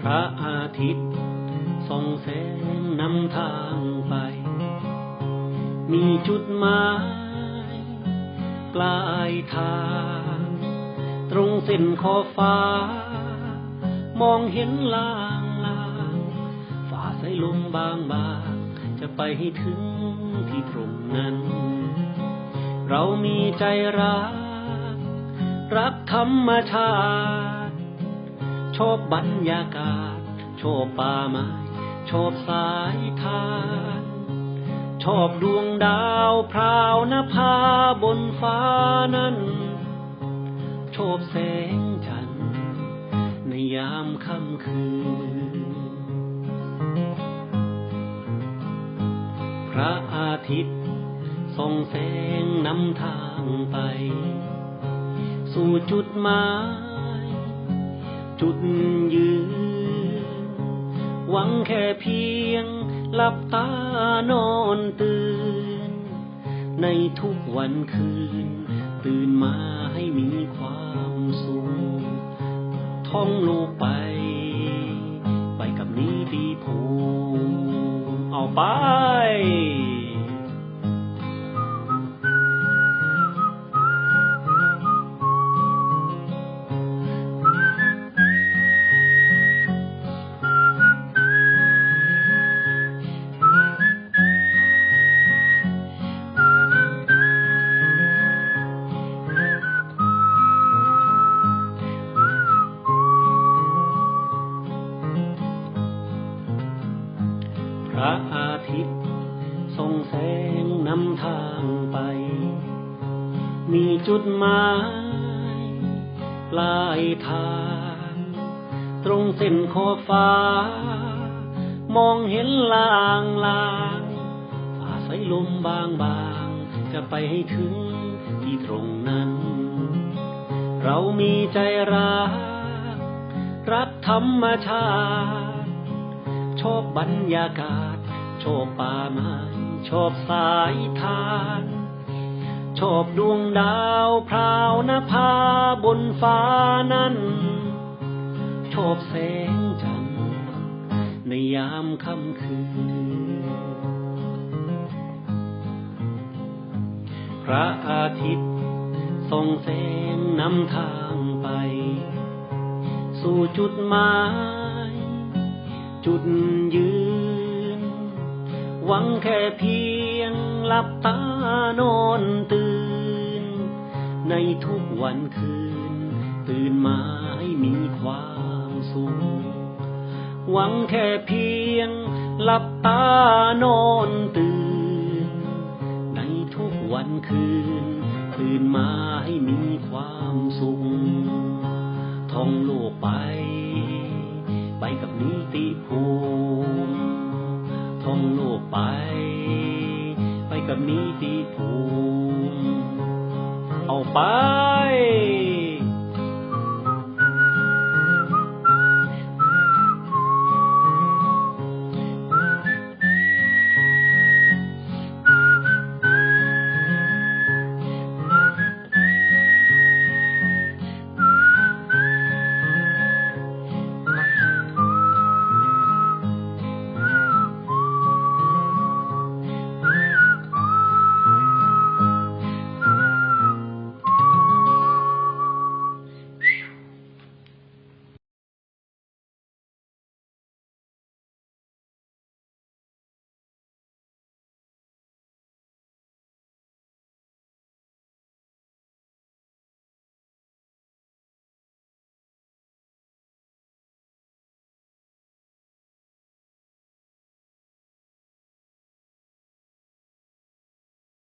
พระอาทิตย์ส่องแสงนำทางไป มีจุดหมายปลายทาง ตรงเส้นขอบฟ้า มองเห็นลางลางฝ่าสายลมบางบางจะไปให้ถึงที่ตรงนั้น เรามีใจรัก รักธรรมชาติ ชอบบรรยากาศ ชอบป่าไม้ชอบสายทานชอบดวงดาวพราวนภาบนฟ้านั้น ชอบแสงจันทร์ในยามค่ำคืน พระอาทิตย์ส่องแสงนำทางไป สู่จุดหมาย จุดยืน หวังแค่เพียงหลับตานอนตื่น ในทุกวันคืน ตื่นมาให้มีความสุขท่องโลกไป ไปกับนิติภูเอาไป ระอาทิตย์ส่องแสงนำทางไป มีจุดหมายปลายทาง ตรงเส้นขอบฟ้า มองเห็นลางลางฝ่าสายลมบางบาง จะไปให้ถึงที่ตรงนั้น เรามีใจรัก รักธรรมชาติ ชอบบรรยากาศ ชอบป่าไม้ชอบสายทานชอบดวงดาวพราวนภาบนฟ้านั้น ชอบแสงจันทร์ในยามค่ำคืน พระอาทิตย์ส่องแสงนำทางไป สู่จุดหมาย จุดยืน หวังแค่เพียงหลับตานอนตื่น ในทุกวันคืน ตื่นมาให้มีความสุข หวังแค่เพียงหลับตานอนตื่น ในทุกวันคืน ตื่นมาให้มีความสุขท่องโลกไป ไปกับนิติภูมิ ท่องโลกไป ไปกับนิติภูมิเอาไป